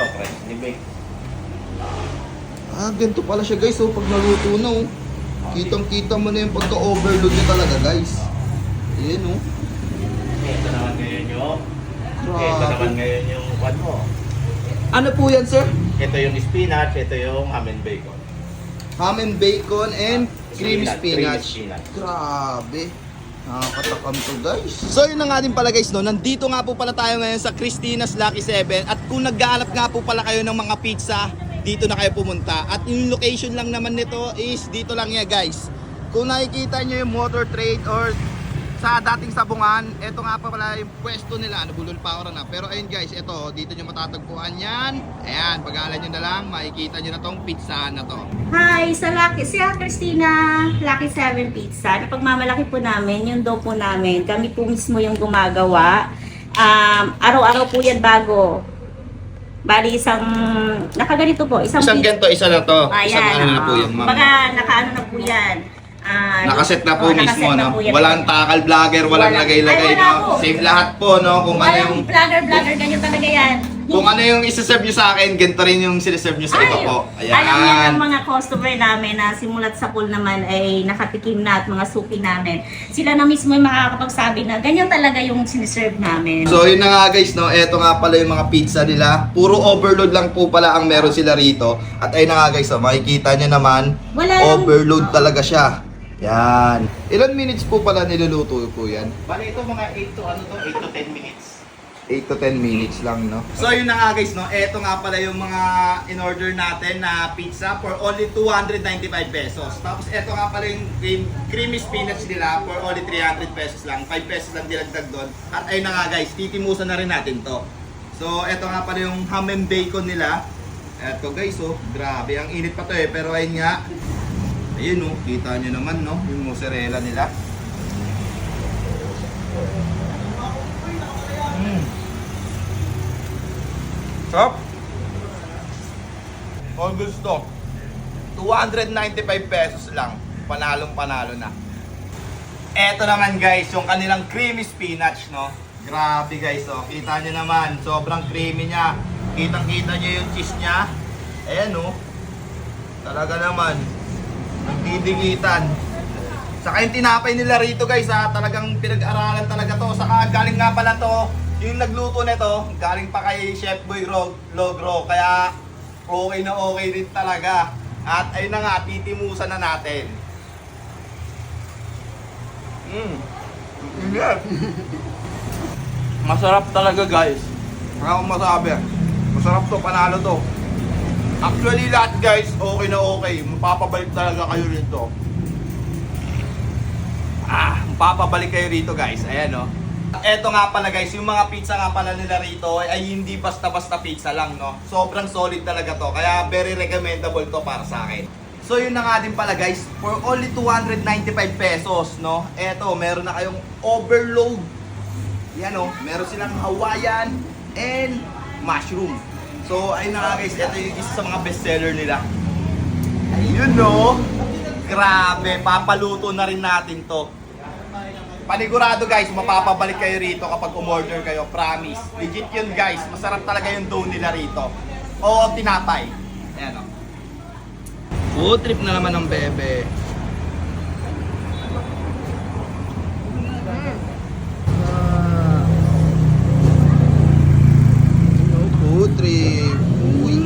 Ito, fresh ni bake. Ah, ganito pala siya guys, oh, pag naluto na, oh. Kitang-kita mo na yung pagka-overload niya talaga, guys. Ayan, oh. Ito naman ngayon yung... Ito naman ngayon yung kwan mo. Ano po yan, sir? Ito yung spinach, ito yung ham and bacon. Ham and bacon and creamy Spinach, spinach. creamy spinach. Grabe. Nakakatakam to guys. So yun na nga din pala guys no, nandito nga po pala tayo ngayon sa Christina's Lucky 7 at kung naghahanap nga po pala kayo ng mga pizza, dito na kayo pumunta. At yung location lang naman nito is dito lang yan guys. Kung nakikita nyo yung motor trade or sa dating sabungan, ito nga pa pala yung pwesto nila, nabulol pa ako na. Pero ayun guys, ito, dito nyo matatagpuan yan. Ayan, pag-aalan nyo na lang, makikita nyo na tong pizza na to. Hi, sa Lucky, si Christina Lucky 7 Pizza. Napagmamalaki po namin, yung dough po namin. Kami po mismo yung gumagawa. Um, araw-araw po yan bago. Bali, isang, nakaganito po, isang, Isang pizza- ganito, isa na to. Ayan, Isang ano na po yan, ma'am. Baga, nakaano na po yan. Ah, Nakaset na po oo, mismo, na no? po. Walang takal vlogger, walang lagay-lagay, no? po. Save lahat po, no? Kung ano yung... Walang vlogger-vlogger, ganyan talaga yan. Kung ano yung isa-serve nyo sa akin, ganito rin yung siniserve nyo sa iba po. Alam niya Ayan. ng mga customer namin na simulat sa pool naman ay nakatikim na at mga suki namin. Sila na mismo yung makakapagsabi na ganyan talaga yung siniserve namin. So yun na nga guys, no? Eto nga pala yung mga pizza nila. Puro overload lang po pala ang meron sila rito. At ayun na nga guys, oh, makikita nyo naman, Wala lang- overload talaga siya. Yan. Ilan minutes po pala niluluto po yan? Bali ito mga 8 to ano to, 8 to 10 minutes. 8 to 10 minutes lang, no? So yun na nga guys, no? Eto nga pala yung mga in-order natin na pizza for only 295 pesos. Tapos eto nga pala yung cream, creamy spinach nila for only 300 pesos lang. 5 pesos lang dilagdag doon. At ayun na nga guys, titimusan na rin natin to. So eto nga pala yung ham and bacon nila. Eto guys, oh, grabe. Ang init pa to eh. Pero ayun nga, ayun oh, kita nyo naman, no? Yung mozzarella nila. Mm. Sarap. All gusto. 295 pesos lang. Panalong panalo na. Eto naman guys, yung kanilang creamy spinach, no? Grabe guys, oh. Kita nyo naman, sobrang creamy niya. Kitang kita nyo yung cheese niya. Ayan, oh. Talaga naman. Nagdidigitan. Saka yung tinapay nila rito guys ha, talagang pinag-aralan talaga to. Saka galing nga pala to, yung nagluto nito, galing pa kay Chef Boy Ro- Logro. Kaya okay na okay din talaga. At ayun na nga, titimusan na natin. Mm. Masarap talaga guys. Wala akong masabi. Masarap to, panalo to. Actually lahat guys, okay na okay. Mapapabalik talaga kayo rito. Ah, papabalik kayo rito guys. Ayan no. Eto nga pala guys, yung mga pizza nga pala nila rito ay, hindi basta-basta pizza lang no. Sobrang solid talaga to. Kaya very recommendable to para sa akin. So yun na nga din pala guys, for only 295 pesos no. Eto, meron na kayong overload. Yan o, meron silang Hawaiian and mushroom. So ayun na nga guys, ito yung isa sa mga bestseller nila. Ayun no. Grabe, papaluto na rin natin to. Panigurado guys, mapapabalik kayo rito kapag umorder kayo, promise. Legit yun guys, masarap talaga yung dough nila rito. O tinapay. Ayan o. Food trip na naman ng bebe. Ah. Food trip. Uy.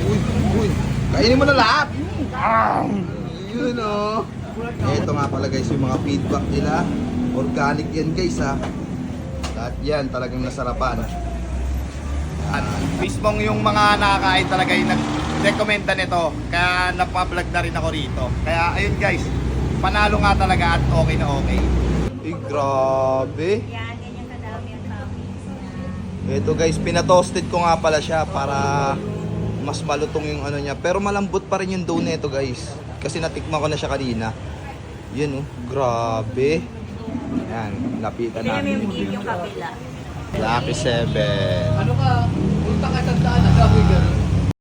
Uy, uy. Kainin mo na lahat. Ah, yun o. Ito nga pala guys yung mga feedback nila. Organic yan guys ha. Lahat yan talagang nasarapan. At mismong yung mga nakakain talaga yung nag-recommenda nito. Kaya napablog na rin ako rito. Kaya ayun guys, panalo nga talaga at okay na okay. Eh, grabe. Yan, ganyan kadami ang toppings. Ito guys, pinatoasted ko nga pala siya para mas malutong yung ano niya. Pero malambot pa rin yung dough nito guys. Kasi natikman ko na siya kanina. Yan oh, grabe. Yan, lapitan natin. yung yung kabila. Lucky 7. Ano ka? Punta ka sa daan na gawin ganun.